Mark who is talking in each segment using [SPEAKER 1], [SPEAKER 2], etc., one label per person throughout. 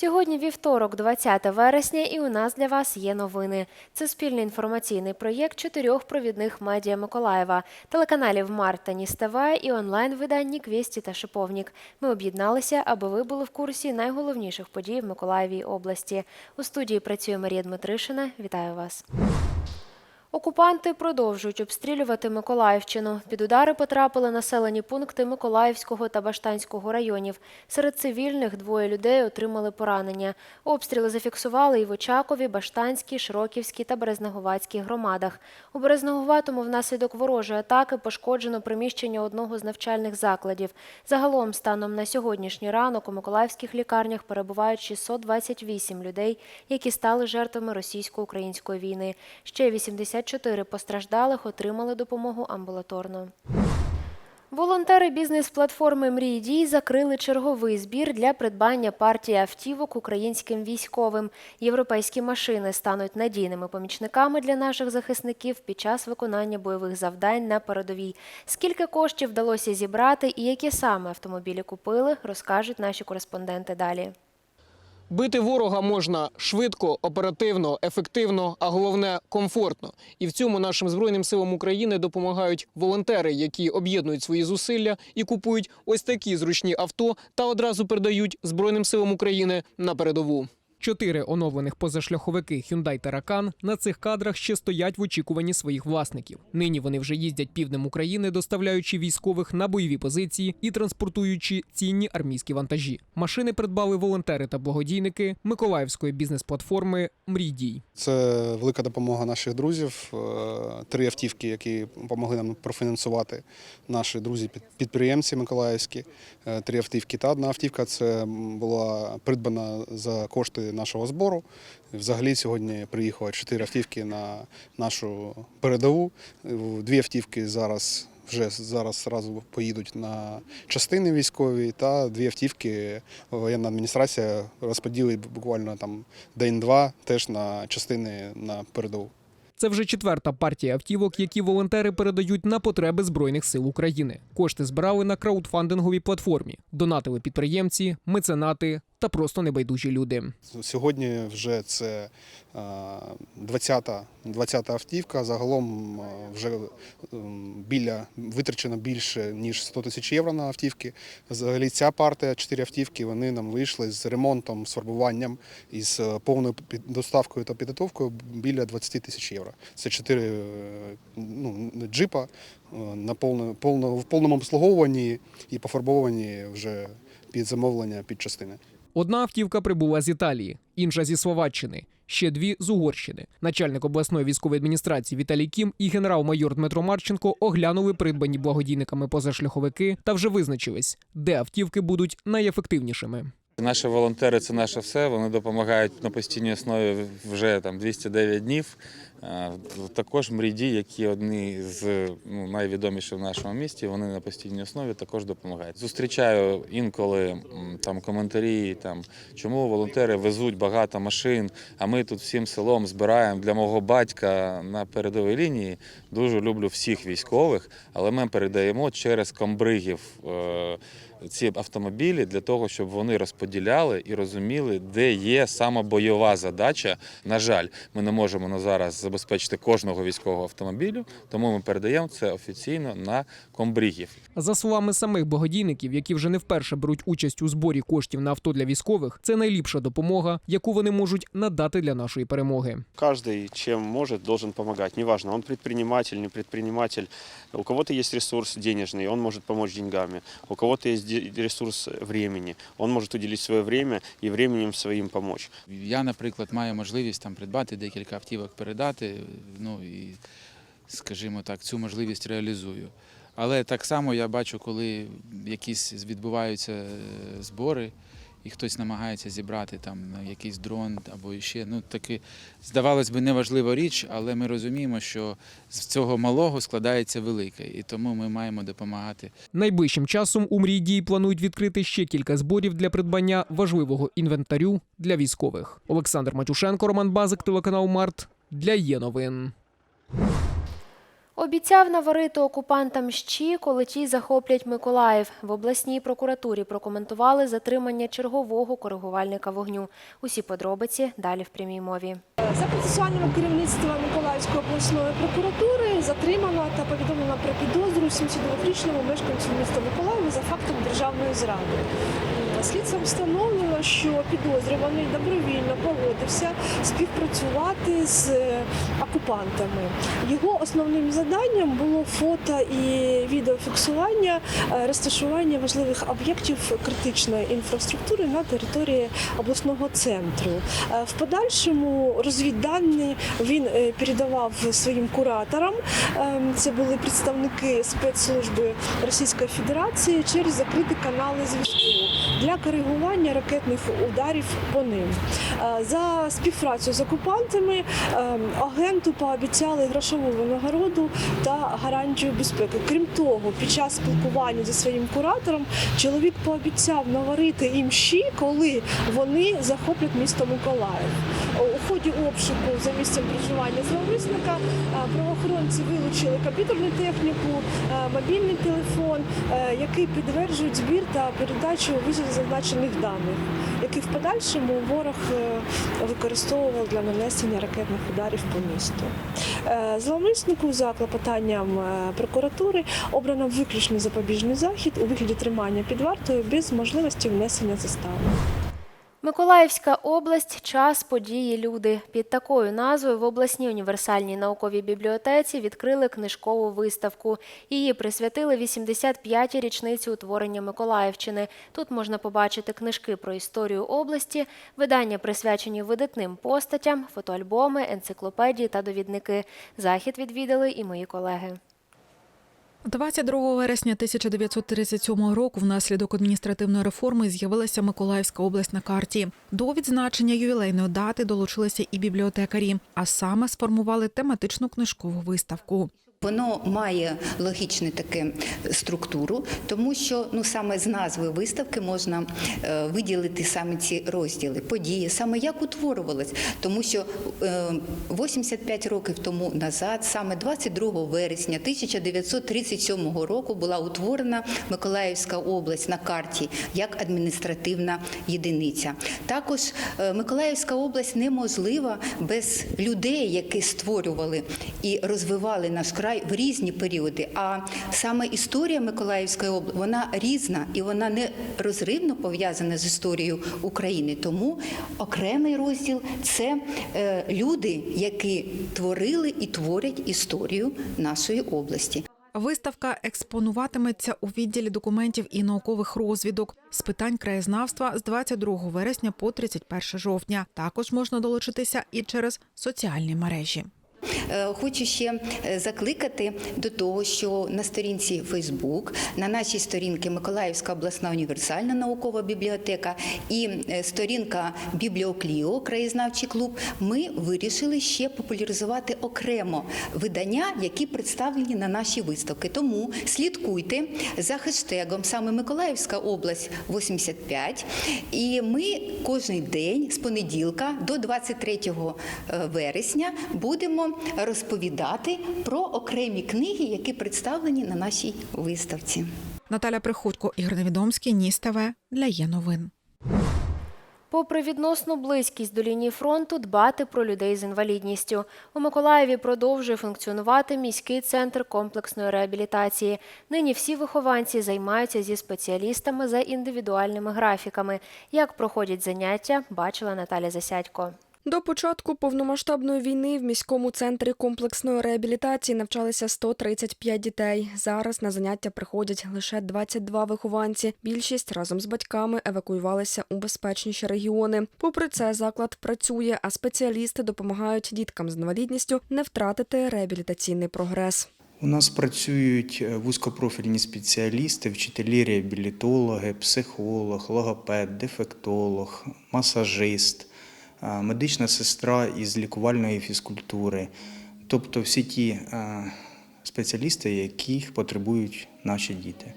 [SPEAKER 1] Сьогодні вівторок, 20 вересня, і у нас для вас є новини. Це спільний інформаційний проєкт чотирьох провідних медіа Миколаєва, телеканалів Марта та і онлайн-виданні Квісті та Шиповнік. Ми об'єдналися, аби ви були в курсі найголовніших подій в Миколаєвій області. У студії працює Марія Дмитришина. Вітаю вас. Окупанти продовжують обстрілювати Миколаївщину. Під удари потрапили населені пункти Миколаївського та Баштанського районів. Серед цивільних двоє людей отримали поранення. Обстріли зафіксували і в Очакові, Баштанській, Широківській та Березнеговацькій громадах. У Березнеговатому внаслідок ворожої атаки пошкоджено приміщення одного з навчальних закладів. Загалом, станом на сьогоднішній ранок, у миколаївських лікарнях перебувають 628 людей, які стали жертвами російсько-української війни. Ще 84 постраждалих отримали допомогу амбулаторно. Волонтери бізнес-платформи Мрії дій закрили черговий збір для придбання партії автівок українським військовим. Європейські машини стануть надійними помічниками для наших захисників під час виконання бойових завдань на передовій. Скільки коштів вдалося зібрати і які саме автомобілі купили, розкажуть наші кореспонденти далі.
[SPEAKER 2] Бити ворога можна швидко, оперативно, ефективно, а головне комфортно. І в цьому нашим збройним силам України допомагають волонтери, які об'єднують свої зусилля і купують ось такі зручні авто та одразу передають збройним силам України на передову. Чотири оновлених позашляховики Hyundai Таракан на цих кадрах ще стоять в очікуванні своїх власників. Нині вони вже їздять півднем України, доставляючи військових на бойові позиції і транспортуючи цінні армійські вантажі. Машини придбали волонтери та благодійники Миколаївської бізнес-платформи Мрій дій.
[SPEAKER 3] Це велика допомога наших друзів. Е, Три автівки, які допомогли нам профінансувати наші друзі-підприємці миколаївські. Е, Три автівки та одна автівка це була придбана за кошти нашого збору. Взагалі сьогодні приїхало чотири автівки на нашу передову. Е, Дві автівки зараз. Вже зараз зразу поїдуть на частини військові, та дві автівки воєнна адміністрація розподілить буквально там день-два теж на частини на передову.
[SPEAKER 2] Це вже четверта партія автівок, які волонтери передають на потреби збройних сил України. Кошти збирали на краудфандинговій платформі. Донатили підприємці, меценати та просто небайдужі люди.
[SPEAKER 3] Сьогодні вже це е, 20-та 20 автівка. Загалом е, вже ем, біля витрачено більше ніж 100 тисяч євро на автівки. Взагалі ця партія, 4 автівки, вони нам вийшли з ремонтом, з фарбуванням і з е, повною доставкою та підготовкою біля 20 тисяч євро. Це 4 ну, джипа е, на повно, повно, в повному обслуговуванні і пофарбовані вже під замовлення під частини.
[SPEAKER 2] Одна автівка прибула з Італії, інша зі Словаччини, ще дві з Угорщини. Начальник обласної військової адміністрації Віталій Кім і генерал-майор Дмитро Марченко оглянули придбані благодійниками позашляховики та вже визначились, де автівки будуть найефективнішими.
[SPEAKER 4] Наші волонтери це наше все. Вони допомагають на постійній основі вже там 209 днів. Е, Також мрійді, які одні з ну, найвідоміших в нашому місті, вони на постійній основі також допомагають. Зустрічаю інколи там коментарі, там чому волонтери везуть багато машин, а ми тут всім селом збираємо для мого батька на передовій лінії. Дуже люблю всіх військових, але ми передаємо через комбригів. Ці автомобілі для того, щоб вони розподіляли і розуміли, де є саме бойова задача. На жаль, ми не можемо на зараз забезпечити кожного військового автомобілю, тому ми передаємо це офіційно на комбрігів.
[SPEAKER 2] За словами самих благодійників, які вже не вперше беруть участь у зборі коштів на авто для військових, це найліпша допомога, яку вони можуть надати для нашої перемоги.
[SPEAKER 5] Каждый, чем может, должен помогать. Неважно, он предприниматель, не предприниматель. У кого-то есть ресурс денежный, он может помочь деньгами. У кого-то есть де- ресурс времени, он может уделить свое время и временем своим помочь.
[SPEAKER 6] Я, наприклад, маю можливість там придбати декілька автівок, передати. Ну і, скажімо так, цю можливість реалізую. Але так само я бачу, коли якісь відбуваються е, збори, і хтось намагається зібрати там якийсь дрон або ще. Ну таки здавалось би, неважлива річ, але ми розуміємо, що з цього малого складається велике, і тому ми маємо допомагати
[SPEAKER 2] Найближчим часом у мрій дій планують відкрити ще кілька зборів для придбання важливого інвентарю для військових. Олександр Матюшенко, Роман Базик, телеканал Март для є новин.
[SPEAKER 1] Обіцяв наварити окупантам щі, коли ті захоплять Миколаїв. В обласній прокуратурі прокоментували затримання чергового коригувальника вогню. Усі подробиці далі в прямій мові.
[SPEAKER 7] За процесуального керівництва Миколаївської обласної прокуратури затримано та повідомлено про підозру 72-річному мешканцю міста Миколаєва за фактом державної зради. Слідством встановлено, що підозрюваний добровільно погодився співпрацювати з е, окупантами. Його основним завданням було фото і відеофіксування е, розташування важливих об'єктів критичної інфраструктури на території обласного центру. Е, В подальшому розвіддані він передавав своїм кураторам. Це були представники спецслужби Російської Федерації через закриті канали зв'язку для коригування ракетних ударів по ним. Е, За співпрацю з окупантами е, агенту пообіцяли грошову винагороду та гарантію безпеки. Крім того, під час спілкування зі своїм куратором чоловік пообіцяв наварити їм щі, коли вони захоплять місто Миколаїв. Ході обшуку за місцем проживання зловмисника е, правоохоронці вилучили комп'ютерну техніку, е, мобільний телефон, е, які підтверджують збір та передачу зазначених даних, які в подальшому ворог використовував для нанесення ракетних ударів по місту. Зловмиснику за клопотанням прокуратури обрано виключний запобіжний захід у вигляді тримання під вартою без можливості внесення застави.
[SPEAKER 1] Миколаївська область час, події, люди. Під такою назвою в обласній універсальній науковій бібліотеці відкрили книжкову виставку. Її присвятили 85-й річниці утворення Миколаївщини. Тут можна побачити книжки про історію області, видання присвячені видатним постатям, фотоальбоми, енциклопедії та довідники. Захід відвідали і мої колеги.
[SPEAKER 8] 22 вересня 1937 року внаслідок адміністративної реформи з'явилася Миколаївська область на карті. До відзначення ювілейної дати долучилися і бібліотекарі, а саме сформували тематичну книжкову виставку.
[SPEAKER 9] Воно має логічну таку структуру, тому що ну саме з назви виставки можна е, виділити саме ці розділи, події, саме як утворювалось. Тому що е, 85 років тому назад, саме 22 вересня 1937 року, була утворена Миколаївська область на карті як адміністративна єдиниця. Також е, Миколаївська область неможлива без людей, які створювали і розвивали наш край в різні періоди. А саме історія Миколаївської області вона різна і вона не розривно пов'язана з історією України. Тому окремий розділ це е, люди, які творили і творять історію нашої області.
[SPEAKER 8] Виставка експонуватиметься у відділі документів і наукових розвідок з питань краєзнавства з 22 вересня по 31 жовтня. Також можна долучитися і через соціальні мережі.
[SPEAKER 9] Е, Хочу ще е, закликати до того, що на сторінці Фейсбук, на нашій сторінці Миколаївська обласна універсальна наукова бібліотека і е, сторінка Бібліокліо, краєзнавчий клуб, ми вирішили ще популяризувати окремо видання, які представлені на нашій виставці. Тому слідкуйте за хештегом саме Миколаївська область 85. І ми кожен день з понеділка до 23 вересня будемо розповідати про окремі книги, які представлені на нашій виставці.
[SPEAKER 8] Наталя Приходько, Ігор Невідомський, Ніс ТВ для є новин.
[SPEAKER 1] Попри відносну близькість до лінії фронту, дбати про людей з інвалідністю. У Миколаєві продовжує функціонувати міський центр комплексної реабілітації. Нині всі вихованці займаються зі спеціалістами за індивідуальними графіками. Як проходять заняття, бачила Наталя Засядько.
[SPEAKER 10] До початку повномасштабної війни в міському центрі комплексної реабілітації навчалися 135 дітей. Зараз на заняття приходять лише 22 вихованці. Більшість разом з батьками евакуювалися у безпечніші регіони. Попри це, заклад працює, а спеціалісти допомагають діткам з інвалідністю не втратити реабілітаційний прогрес.
[SPEAKER 11] У нас працюють е, вузькопрофільні спеціалісти, вчителі, реабілітологи, психолог, логопед, дефектолог, масажист, медична сестра із лікувальної фізкультури, тобто всі ті е, спеціалісти, яких потребують наші діти.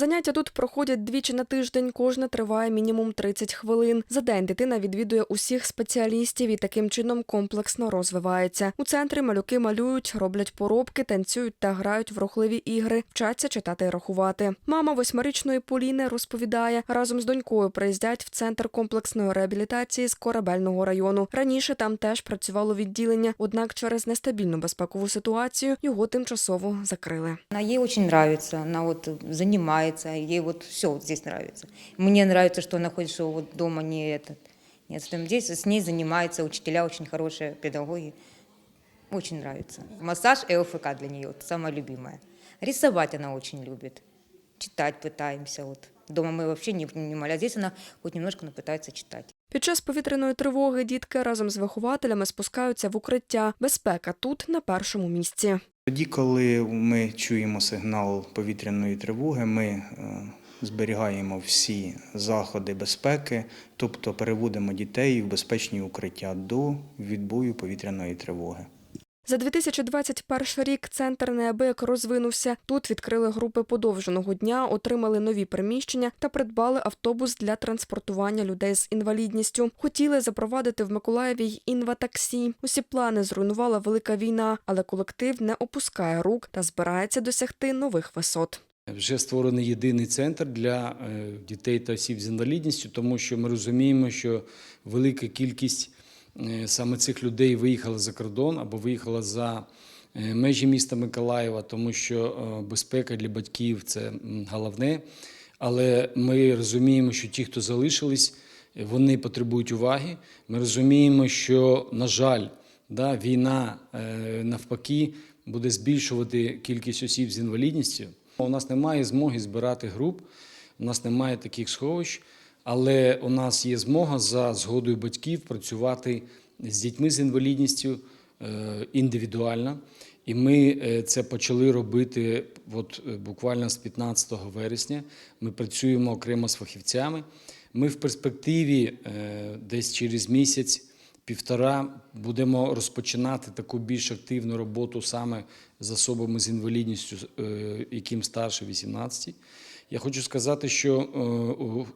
[SPEAKER 10] Заняття тут проходять двічі на тиждень. Кожне триває мінімум 30 хвилин. За день дитина відвідує усіх спеціалістів і таким чином комплексно розвивається. У центрі малюки малюють, роблять поробки, танцюють та грають в рухливі ігри, вчаться читати і рахувати. Мама восьмирічної Поліни розповідає, разом з донькою приїздять в центр комплексної реабілітації з корабельного району. Раніше там теж працювало відділення, однак через нестабільну безпекову ситуацію його тимчасово закрили.
[SPEAKER 12] Она ей очень нравится, она вот занимается, ей вот все вот здесь нравится. Мне нравится, что она ходит, что вот дома не этот. Нет, что здесь с ней занимаются учителя, очень хорошие педагоги. Очень нравится. Массаж и ЛФК для нее вот, самое любимое. Рисовать она очень любит. Читать пытаемся. Вот. Дома мы вообще не принимали, а здесь она хоть немножко, но пытается читать.
[SPEAKER 10] Під час повітряної тривоги дітки разом з вихователями спускаються в укриття. Безпека тут на першому місці.
[SPEAKER 11] Тоді, коли ми чуємо сигнал повітряної тривоги, ми е, зберігаємо всі заходи безпеки, тобто переводимо дітей в безпечні укриття до відбою повітряної тривоги.
[SPEAKER 10] За 2021 рік центр неабияк розвинувся. Тут відкрили групи подовженого дня, отримали нові приміщення та придбали автобус для транспортування людей з інвалідністю. Хотіли запровадити в Миколаєві й інватаксі. Усі плани зруйнувала велика війна, але колектив не опускає рук та збирається досягти нових висот.
[SPEAKER 13] Вже створений єдиний центр для е, дітей та осіб з інвалідністю, тому що ми розуміємо, що велика кількість саме цих людей виїхала за кордон або виїхала за е, межі міста Миколаєва, тому що е, безпека для батьків це головне. Але ми розуміємо, що ті, хто залишились, е, вони потребують уваги. Ми розуміємо, що, на жаль, да, війна е, навпаки буде збільшувати кількість осіб з інвалідністю. У нас немає змоги збирати груп, у нас немає таких сховищ, але у нас є змога за згодою батьків працювати з дітьми з інвалідністю е, індивідуально. І ми е, це почали робити от, е, буквально з 15 вересня. Ми працюємо окремо з фахівцями. Ми в перспективі десь через місяць півтора будемо розпочинати таку більш активну роботу саме з особами з інвалідністю, яким старше 18. Я хочу сказати, що е,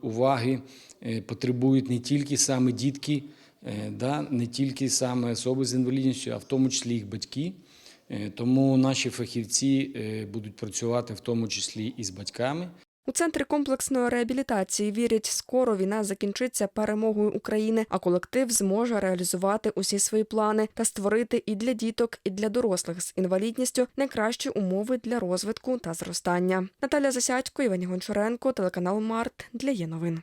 [SPEAKER 13] уваги е, потребують не тільки саме дітки, е, не тільки саме особи з інвалідністю, а в тому числі їх батьки. Тому наші фахівці будуть працювати в тому числі і з батьками.
[SPEAKER 10] У центрі комплексної реабілітації вірять, скоро війна закінчиться перемогою України, а колектив зможе реалізувати усі свої плани та створити і для діток, і для дорослих з інвалідністю найкращі умови для розвитку та зростання. Наталя Засядько, Іван Гончаренко, телеканал Март для є новин.